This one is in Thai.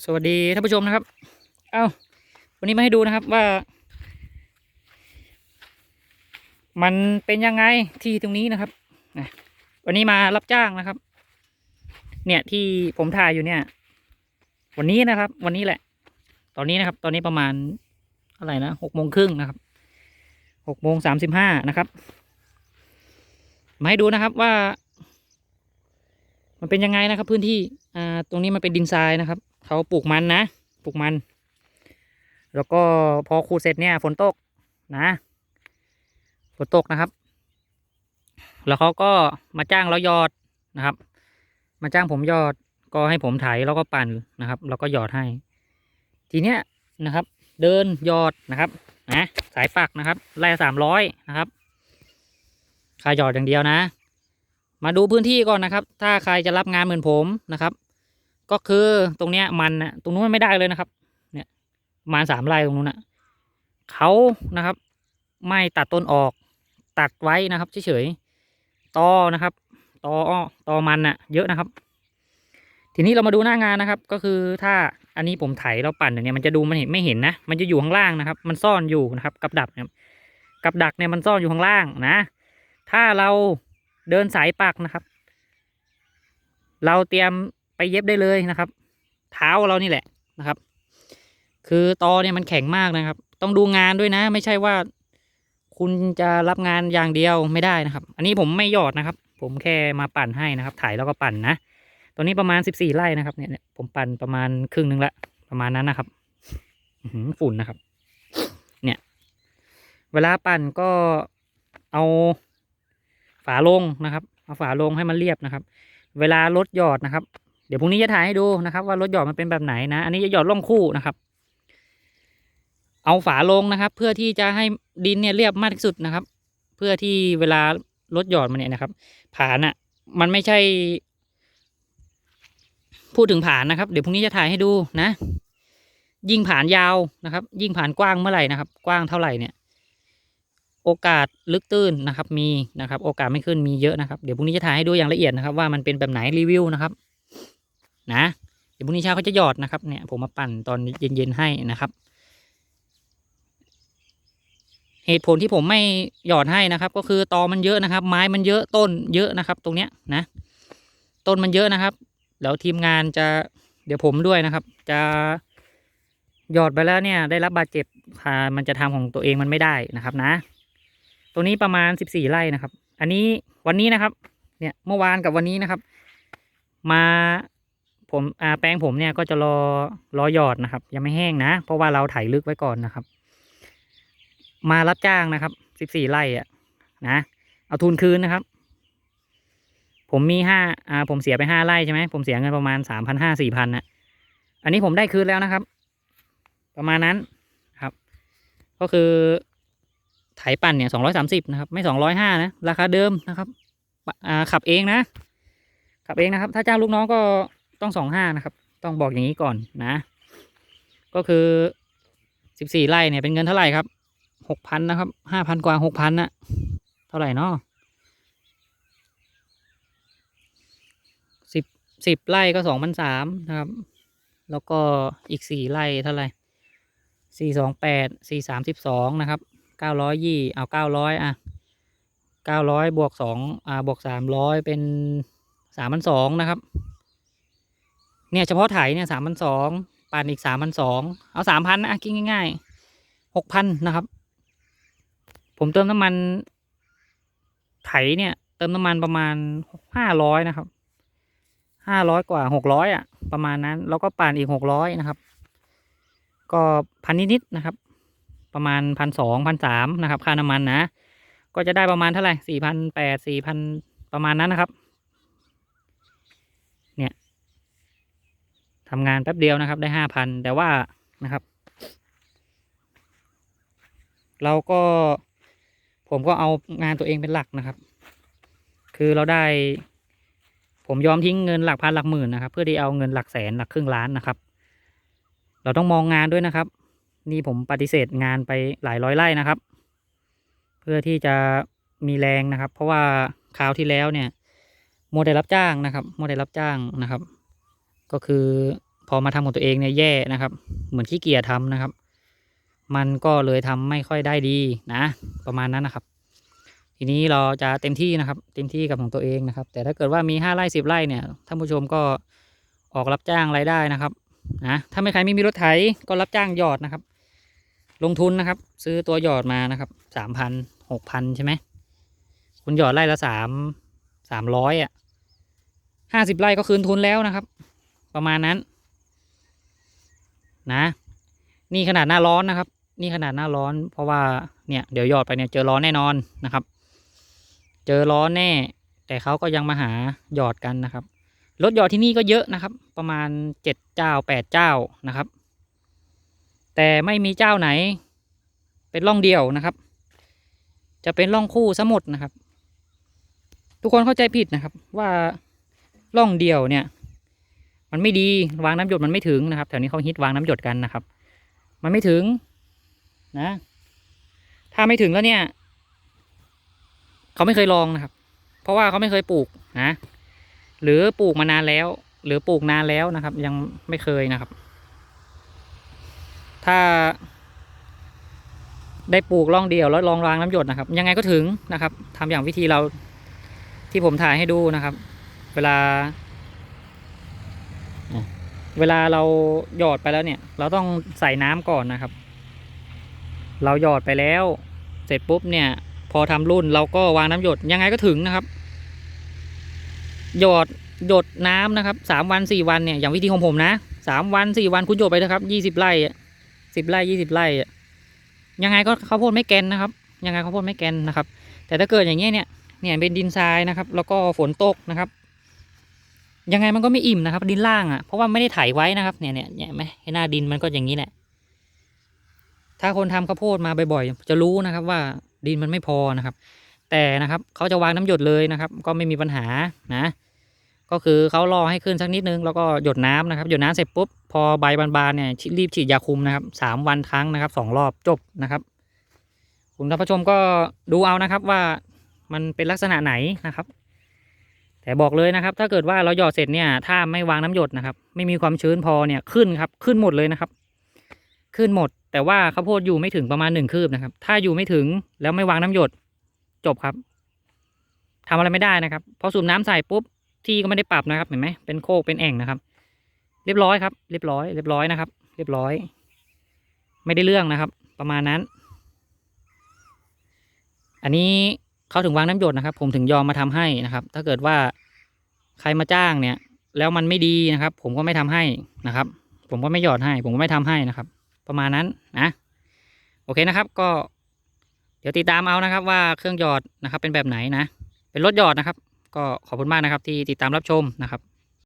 สวัสดีท่านผู้ชมนะครับ เอ้าวันนี้มาให้ดูนะครับว่า มันเป็นยังไงที่ตรงนี้นะครับนะวันนี้มารับจ้างนะครับ เนี่ยที่ผมถ่ายอยู่เนี่ย วันนี้นะครับ วันนี้แหละ ตอนนี้นะครับ ตอนนี้ประมาณอะไรนะหกโมงครึ่งนะครับหกโมงสามสิบห้านะครับ มาให้ดูนะครับว่า มันเป็นยังไงนะครับ พื้นที่อ่าตรงนี้มันเป็นดินทรายนะครับ เขาปลูกมันนะ ปลูกมัน แล้วก็พอขูดเสร็จเนี่ยฝนตกนะฝนตกนะครับ แล้วเขาก็มาจ้างเราหยอดนะครับ มาจ้างผมหยอดก็ให้ผมไถแล้วก็ปั่นนะครับ แล้วก็หยอดให้ ทีเนี้ยนะครับ เดินหยอดนะครับนะสายปักนะครับไล่สามร้อยนะครับค่าหยอดอย่างเดียวนะ มาดูพื้นที่ก่อนนะครับ ถ้าใครจะรับงานเหมือนผมนะครับ ก็คือตรงเนี้ยมันนะตรงนู้นไม่ได้เลยนะครับ เนี่ยมาณสามไร่ตรงนู้นนะเขานะครับ ไม่ตัดต้นออกตัดไว้นะครับเฉยๆตอนะครับตออ้อตอมันน่ะ เยอะนะครับ ทีนี้เรามาดูหน้างานนะครับ ก็คือถ้าอันนี้ผมไถแล้วปั่นอย่างเนี้ยมันจะดูมันเห็นไม่เห็นนะ มันจะอยู่ข้างล่างนะครับ มันซ่อนอยู่นะครับ กับดักเนี่ยกับดักเนี่ยมันซ่อนอยู่ข้างล่างนะ ถ้าเราเดินสายปักนะครับ เราเตรียม เย็บได้เลยนะครับ เท้าเรานี่แหละนะครับ คือตอเนี่ยมันแข็งมากนะครับ ต้องดูงานด้วยนะ ไม่ใช่ว่า คุณจะรับงานอย่างเดียวไม่ได้นะครับ อันนี้ผมไม่หยอดนะครับ ผมแค่มาปั่นให้นะครับ ถ่ายแล้วก็ปั่นนะตัวนี้ประมาณสิบสี่ไร่นะครับเนี่ยผมปั่นประมาณครึ่งหนึ่งละประมาณนั้นนะครับหือฝุ่นนะครับ เนี่ย เวลาปั่นก็เอาฝาลงนะครับ เอาฝาลงให้มันเรียบนะครับ เวลารถหยอดนะครับ ดี๋ยวพรุ่งนี้จะถ่ายให้ดูนะครับว่ารถหยอดมันเป็นแบบไหนนะ อันนี้จะหยอดล่องคู่นะครับ เอาฝาลงนะครับ เพื่อที่จะให้ดินเนี่ยเรียบมากที่สุดนะครับ เพื่อที่เวลารถหยอดมันเนี่ยนะครับ ผานอะ่ะ มันไม่ใช่ พูดถึงผานนะครับ เดี๋ยวพรุ่งนี้จะถ่ายให้ดูนะ ยิ่งผานยาวนะครับ ยิ่งผานกว้างเมื่อไหร่นะครับ กว้างเท่าไหร่เนี่ย โอกาสลึกตื้นนะครับ มีนะครับ โอกาสไม่ขึ้นมีเยอะนะครับ เดี๋ยวพรุ่งนี้จะถ่ายให้ดูอย่างละเอียดนะครับ ว่ามันเป็นแบบไหนรีวิวนะครับ นะเดี๋ยวพรุ่งนี้เช้าเขาจะหยอดนะครับเนี่ยผมมาปั่นตอนเย็นๆให้นะครับ เหตุผลที่ผมไม่หยอดให้นะครับ ก็คือตอมันเยอะนะครับ ไม้มันเยอะต้นเยอะนะครับ ตรงเนี้ยนะ ต้นมันเยอะนะครับ แล้วทีมงานจะเดี๋ยวผมด้วยนะครับ จะหยอดไปแล้วเนี่ย ได้รับบาดเจ็บอ่ามันจะทำของตัวเองมันไม่ได้นะครับนะ ตรงนี้ประมาณสิบสี่ไร่นะครับ อันนี้วันนี้นะครับ เนี่ยเมื่อวานกับวันนี้นะครับ มา ผมแปลงผมเนี่ยก็จะรอรอหยอดนะครับ ยังไม่แห้งนะ เพราะว่าเราไถลึกไว้ก่อนนะครับ มารับจ้างนะครับสิบสี่ไร่อะนะเอาทุนคืนนะครับ ผมมีห้าอ่าผมเสียไปห้าไร่ใช่ไหมผมเสียเงินประมาณสามพันห้าสี่พันนะอันนี้ผมได้คืนแล้วนะครับ ประมาณนั้นครับ ก็คือไถปั่นเนี่ยสองร้อยสามสิบนะครับ ไม่สองร้อยห้านะ ราคาเดิมนะครับอ่าขับเองนะ ขับเองนะครับ ถ้าจ้างลูกน้องก็ ต้องสองห้านะครับ ต้องบอกอย่างนี้ก่อนนะ ก็คือสิบสี่ไร่เนี่ยเป็นเงินเท่าไหร่ครับหกพันนะครับห้าพันกว่าหกพันนะเท่าไหร่เนาะสิบสิบไร่ก็สองพันสามนะครับ แล้วก็อีกสี่ไร่เท่าไหร่สี่สองแปดสี่สามสิบสองนะครับเก้าร้อยยี่เอาเก้าร้อยอะเก้าร้อยบวกสองอ่าบวกสามร้อยเป็นสามพันสองนะครับ เนี่ยเฉพาะไถเนี่ยสามพันสองปั่นอีกสามพันสองเอาสามพันนะคิดง่ายๆหกพันนะครับ ผมเติมน้ำมันไถเนี่ย เติมน้ำมันประมาณห้าร้อยนะครับห้าร้อยกว่าหกร้อยอะ ประมาณนั้น แล้วก็ปั่นอีกหกร้อยนะครับ ก็พันนิดๆนะครับ ประมาณพันสองพันสามนะครับ ค่าน้ำมันนะ ก็จะได้ประมาณเท่าไหร่สี่พันแปดสี่พันประมาณนั้นนะครับ เนี่ย ทำงานแป๊บเดียวนะครับ ได้ห้าพันแต่ว่านะครับ เราก็ผมก็เอางานตัวเองเป็นหลักนะครับ คือเราได้ ผมยอมทิ้งเงินหลักพันหลักหมื่นนะครับ เพื่อที่เอาเงินหลักแสนหลักครึ่งล้านนะครับ เราต้องมองงานด้วยนะครับ นี่ผมปฏิเสธงานไปหลายร้อยไร่นะครับ เพื่อที่จะมีแรงนะครับ เพราะว่าคราวที่แล้วเนี่ยโมได้รับจ้างนะครับโมได้รับจ้างนะครับ ก็คือพอมาทำของตัวเองเนี่ยแย่นะครับ เหมือนขี้เกียจทำนะครับ มันก็เลยทำไม่ค่อยได้ดีนะ ประมาณนั้นนะครับ ทีนี้เราจะเต็มที่นะครับ เต็มที่กับของตัวเองนะครับ แต่ถ้าเกิดว่ามีห้าไร่สิบไร่เนี่ยท่านผู้ชมก็ออกรับจ้างรายได้นะครับนะถ้าไม่ใครไม่มีรถไถก็รับจ้างหยอดนะครับ ลงทุนนะครับ ซื้อตัวหยอดมานะครับสามพันหกพันใช่ไหมคุณหยอดไร่ละสามสามร้อยอะห้าสิบไร่ก็คืนทุนแล้วนะครับ ประมาณนั้น นะ นี่ขนาดหน้าร้อนนะครับ นี่ขนาดหน้าร้อน เพราะว่าเนี่ยเดี๋ยวหยอดไปเนี่ยเจอร้อนแน่นอนนะครับ เจอร้อนแน่ แต่เขาก็ยังมาหาหยอดกันนะครับรถหยอดที่นี่ก็เยอะนะครับ ประมาณเจ็ดเจ้าแปดเจ้านะครับ แต่ไม่มีเจ้าไหน เป็นร่องเดียวนะครับ จะเป็นร่องคู่สมุดนะครับ ทุกคนเข้าใจผิดนะครับว่าร่องเดียวเนี่ย มันไม่ดีวางน้ำหยดมันไม่ถึงนะครับ แถวนี้เขาฮิตวางน้ำหยดกันนะครับ มันไม่ถึงนะ ถ้าไม่ถึงแล้วเนี่ยเขาไม่เคยลองนะครับ เพราะว่าเขาไม่เคยปลูกนะหรือปลูกมานานแล้ว หรือปลูกนานแล้วนะครับ ยังไม่เคยนะครับ ถ้า ได้ปลูกร่องเดียวแล้วลองวางน้ำหยดนะครับ ยังไงก็ถึงนะครับทำอย่างวิธีเราที่ผมถ่ายให้ดูนะครับ เวลา เวลาเราหยอดไปแล้วเนี่ย เราต้องใส่น้ำก่อนนะครับ เราหยอดไปแล้ว เสร็จปุ๊บเนี่ย พอทำรุ่นเราก็วางน้ำหยดยังไงก็ถึงนะครับ หยอดหยดน้ำนะครับสามวันสี่วันเนี่ยอย่างวิธีของผมนะสามวันสี่วันคุณหยดไปนะครับยี่สิบไร่สิบไร่ยี่สิบไร่ยังไงก็ข้าวโพดไม่แกนนะครับ ยังไงข้าวโพดไม่แกนนะครับ แต่ถ้าเกิดอย่างเงี้ยเนี่ยเนี่ยเป็นดินทรายนะครับ แล้วก็ฝนตกนะครับ ยังไงมันก็ไม่อิ่มนะครับดินล่างอะเพราะว่าไม่ได้ไถไว้นะครับเนี่ยเนี่ยเนี่ยไหมหน้าดินมันก็อย่างนี้แหละถ้าคนทำข้าวโพดมาบ่อยๆจะรู้นะครับว่าดินมันไม่พอนะครับ แต่นะครับเขาจะวางน้ำหยดเลยนะครับ ก็ไม่มีปัญหานะ ก็คือเขารอให้ขึ้นสักนิดนึงแล้วก็หยดน้ำนะครับ หยดน้ำเสร็จปุ๊บพอใบบานๆเนี่ยรีบฉีดยาคุมนะครับสามวันครั้งนะครับสองรอบจบนะครับคุณท่านผู้ชมก็ดูเอานะครับว่ามันเป็นลักษณะไหนนะครับ แต่บอกเลยนะครับ ถ้าเกิดว่าเราหยอดเสร็จเนี่ย ถ้าไม่วางน้ำหยดนะครับ ไม่มีความชื้นพอเนี่ยขึ้นครับ ขึ้นหมดเลยนะครับ ขึ้นหมด แต่ว่าข้าวโพดอยู่ไม่ถึงประมาณหนึ่งคืบนะครับ ถ้าอยู่ไม่ถึงแล้วไม่วางน้ำหยดจบครับทำอะไรไม่ได้นะครับพอสูบน้ำใส่ปุ๊บที่ก็ไม่ได้ปรับนะครับเห็นไหมเป็นโคกเป็นแอ่งนะครับ เรียบร้อยครับ เรียบร้อยเรียบร้อยนะครับ เรียบร้อย ไม่ได้เรื่องนะครับ ประมาณนั้น อันนี้ เขาถึงวางน้ำหยดนะครับ ผมถึงยอมมาทำให้นะครับ ถ้าเกิดว่าใครมาจ้างเนี่ย แล้วมันไม่ดีนะครับ ผมก็ไม่ทำให้นะครับ ผมก็ไม่หยอดให้ ผมก็ไม่ทำให้นะครับ ประมาณนั้นนะโอเคนะครับ ก็ เดี๋ยวติดตามเอานะครับ ว่าเครื่องหยอดนะครับ เป็นแบบไหนนะ เป็นรถหยอดนะครับ ก็ขอบคุณมากนะครับ ที่ติดตามรับชมนะครับ